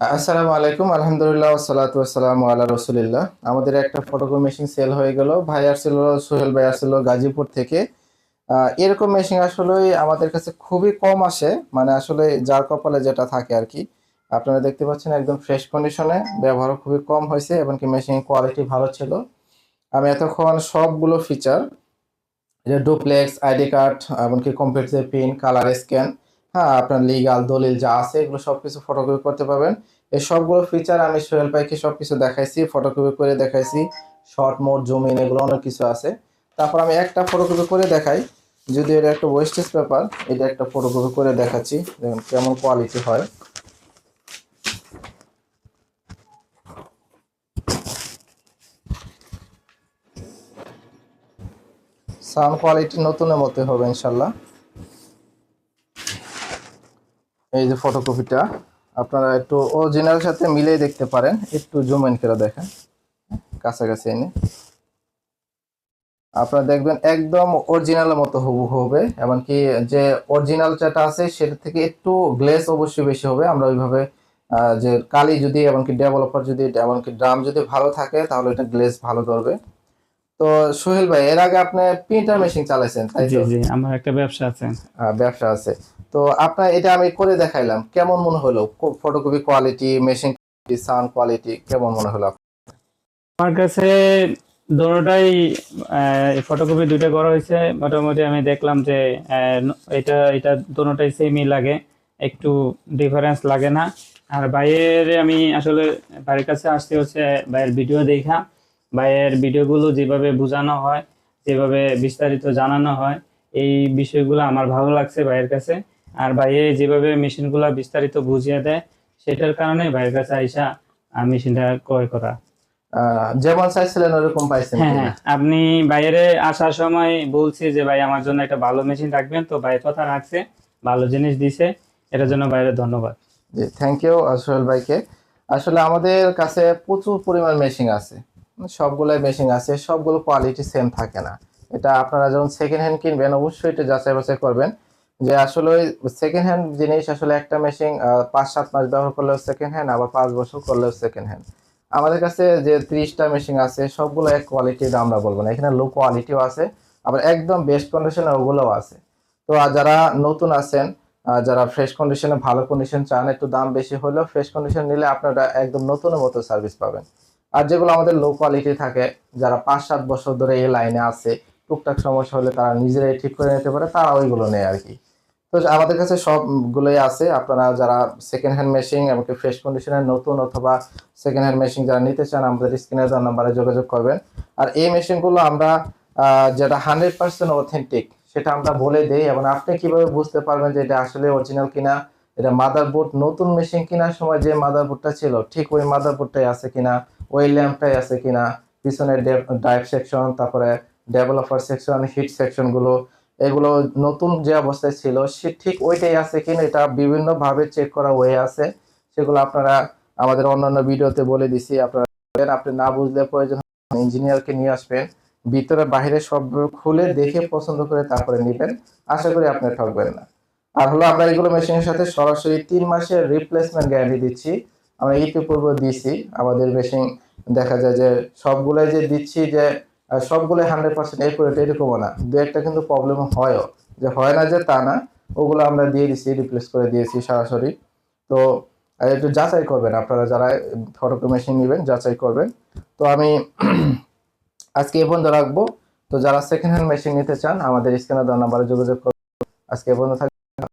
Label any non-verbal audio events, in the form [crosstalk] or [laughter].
আসসালামু আলাইকুম, আলহামদুলিল্লাহ সালাতু আসসালামু আলা রসুলিল্লাহ। আমাদের একটা ফটোকপি মেশিন সেল হয়ে গেল। ভাই আসছিল, সোহেল ভাই আসছিল গাজীপুর থেকে। এরকম মেশিন আসলে আমাদের কাছে খুবই কম আসে। মানে আসলে যার কপালে যেটা থাকে আর কি। আপনারা দেখতে পাচ্ছেন একদম ফ্রেশ কন্ডিশনে ব্যবহার খুবই কম হয়েছে এবং কি মেশিন কোয়ালিটি ভালো ছিল। আমি এতক্ষণ সবগুলো ফিচার ডুপ্লেক্স আইডি কার্ড এমনকি কম্পিউটার পিন কালার স্ক্যান হ্যাঁ আপনার লিগাল দলিল যা আছে, এগুলো সব কিছু ফটোকপি করতে পারবেন। এই সবগুলো ফিচার আমি সোহেল পাইকে সব কিছু দেখাইছি ফটোকপি করে দেখাইছি। শর্ট মোট জুম ইন এগুলো অনেক কিছু আছে। তারপর আমি একটা ফটোকপি করে দেখাই। যদি এটা একটা ওয়েস্টেজ পেপার এটা একটা ফটোকপি করে দেখাচ্ছি। দেখুন কেমন কোয়ালিটি হয়। সাউন্ড কোয়ালিটি নতুনের মতো হবে, ইনশাল্লাহ। এই যে ফটোকপিটা আপনারা একটু অরিজিনাল সাথে মিলিয়ে দেখতে পারেন। একটু জুম ইন করে দেখেন। কাছাকাছি এনে। আপনারা দেখবেন একদম অরিজিনালের মতো হবু হবে এমনকি যে অরিজিনাল যেটা আছে সেটা থেকে একটু গ্লেস অবশ্যই বেশি হবে। আমরা ওইভাবে যে কালি যদি এমনকি ডেভেলপার যদি এমনকি ড্রাম যদি ভালো থাকে তাহলে এটা গ্লেস ভালো করবে তো সোহেল ভাই এর আগে আপনি প্রিন্টার মেশিন চালাইছেন তাই জি জি আমার একটা ব্যবসা আছে। ব্যবসা আছে। তো আপনার এটা আমি করে দেখাইলাম। কেমন মনে হলো? Photocopy quality machine sound quality কেমন মনে হলো আমার কাছে দোনোটাই ফটোকপি দুইটা করা হয়েছে। মোটামুটি আমি দেখলাম যে এটা এটা দোনোটাই সেমই লাগে। একটু ডিফারেন্স লাগে না। আর বাইরের আমি আসলে বাড়ির কাছে আসতে হচ্ছে বাইরের ভিডিও দেখা। বাইরের ভিডিওগুলো যেভাবে বোঝানো হয়, যেভাবে বিস্তারিত জানানো হয়, এই বিষয়গুলো আমার ভালো লাগছে বাইরের কাছে। আর বাইরে যেভাবে মেশিনগুলো বিস্তারিত বুঝিয়ে দেয় সেটার কারণে ভাইয়ের কাছে আইসা মেশিনটা ক্রয় করা। যেমন চাইছিলেন ওরকম পাইছেন হ্যাঁ? হ্যাঁ। আপনি বাইরে আসার সময় বলছি যে ভাই আমার জন্য একটা ভালো মেশিন রাখবেন। তো ভাই কথা রাখছে ভালো জিনিস দিছে। এটার জন্য বাইরে ধন্যবাদ। জি থ্যাংক ইউ সোহেল ভাইকে। আসলে আমাদের কাছে প্রচুর পরিমাণ মেশিন আছে। সবগুলো মেশিন আছে সবগুলো কোয়ালিটি সেম থাকে না। এটা আপনারা যখন সেকেন্ড হ্যান্ড কিনবেন অবশ্যই এটা যাচাই বাছাই করবেন। যে আসলে ওই সেকেন্ড হ্যান্ড জিনিস আসলে একটা মেশিন পাঁচ, সাত মাস ব্যবহার করলেও সেকেন্ড হ্যান্ড আবার পাঁচ বছর করলেও সেকেন্ড হ্যান্ড আমাদের কাছে যে ত্রিশটা মেশিন আছে, সবগুলো এক কোয়ালিটির আমরা বলব না। এখানে লো কোয়ালিটিও আছে, আবার একদম বেস্ট কন্ডিশনে ওগুলোও আছে। তো যারা নতুন আছেন যারা ফ্রেশ কন্ডিশনে ভালো কন্ডিশন চান, একটু দাম বেশি হলেও ফ্রেশ কন্ডিশন নিলে আপনারা একদম নতুনের মতো সার্ভিস পাবেন। আর যেগুলো আমাদের লো কোয়ালিটি থাকে, যারা পাঁচ, সাত বছর ধরে এই লাইনে আছে, টুকটাক সমস্যা হলে তারা নিজেরাই ঠিক করে নিতে পারে, তারা ওইগুলো নেয় আর কি। তো আমাদের কাছে সবগুলোই আছে। আপনারা যারা সেকেন্ড হ্যান্ড মেশিন এমনকি ফ্রেশ কন্ডিশনের নতুন অথবা সেকেন্ড হ্যান্ড মেশিন যারা নিতে চান, আমাদের স্ক্রিনে দেওয়া নাম্বারে যোগাযোগ করবেন। আর এই মেশিনগুলো আমরা যেটা হান্ড্রেড পার্সেন্ট অথেন্টিক সেটা আমরা বলে দেই এবং আপনি কীভাবে বুঝতে পারবেন যে এটা আসলে অরিজিনাল কিনা, এটা মাদারবোর্ড নতুন মেশিন কেনার সময় যে মাদারবোর্ডটা ছিল, ঠিক ওই মাদারবোর্ডটাই আছে কিনা, ওই ল্যাম্পটাই আছে কিনা পিছনে ড্রাইভ সেকশন তারপরে ডেভেলপার সেকশন হিট সেকশনগুলো এগুলো নতুন যে অবস্থায় ছিল সে ঠিক ওইটাই আছে কিনা এটা বিভিন্নভাবে চেক করা হয়ে আছে। সেগুলো আপনারা আমাদের অন্যান্য ভিডিওতে বলে দিছি। আপনারা আপনি না বুঝলে প্রয়োজন ইঞ্জিনিয়ারকে নিয়ে আসবেন ভিতরে বাইরে সব খুলে দেখে পছন্দ করে তারপরে নেবেন। আশা করি আপনি ঠকবেন না। আর হলো আমরা এগুলো মেশিনের সাথে সরাসরি তিন মাসের রিপ্লেসমেন্ট গ্যারান্টি দিচ্ছি। আমরা ইতিপূর্বে দিছি। আমাদের মেশিন দেখা যায় যে সবগুলাই যে দিচ্ছি যে আহ, সবগুলোই হান্ড্রেড পার্সেন্ট একুরেট এরকমও না। দু একটা কিন্তু প্রবলেম হয়ও। যে হয় না যে তা না ওগুলো আমরা দিয়ে দিচ্ছি রিপ্লেস করে দিয়েছি সরাসরি। তো একটু যাচাই করবেন আপনারা যারা ফটো মেশিন নেবেন যাচাই করবেন। তো আমি [clears throat] আজকে এই পর্যন্ত রাখব। তো যারা সেকেন্ড হ্যান্ড মেশিন নিতে চান আমাদের স্ক্যানার দেওয়া নাম্বারে যোগাযোগ করুন। আজকে এই পর্যন্ত